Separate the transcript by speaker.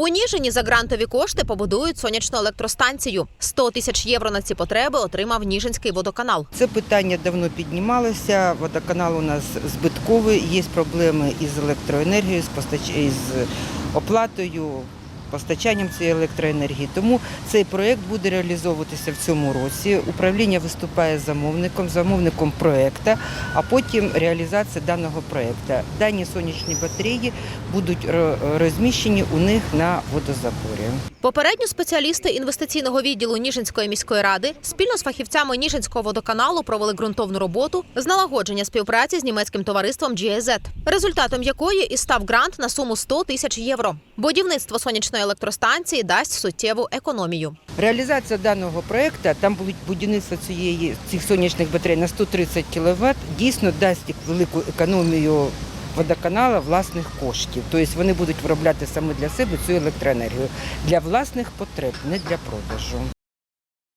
Speaker 1: У Ніжині за грантові кошти побудують сонячну електростанцію. 100 тисяч євро на ці потреби отримав Ніжинський водоканал.
Speaker 2: Це питання давно піднімалося. Водоканал у нас збитковий, є проблеми із електроенергією, з, постач... із оплатою, постачанням цієї електроенергії. Тому цей проєкт буде реалізовуватися в цьому році. Управління виступає замовником, замовником проєкту, а потім реалізація даного проєкту. Дані сонячні батареї будуть розміщені у них на водозаборі.
Speaker 1: Попередньо спеціалісти інвестиційного відділу Ніжинської міської ради спільно з фахівцями Ніжинського водоканалу провели ґрунтовну роботу з налагодження співпраці з німецьким товариством GIZ, результатом якої і став грант на суму 100 тисяч євро. Будівництво сонячної електростанції дасть суттєву економію.
Speaker 2: Реалізація даного проєкту, там будуть будівництво цієї цих сонячних батарей на 130 кВт, дійсно дасть велику економію водоканала власних коштів. Тобто вони будуть виробляти саме для себе цю електроенергію для власних потреб, не для продажу.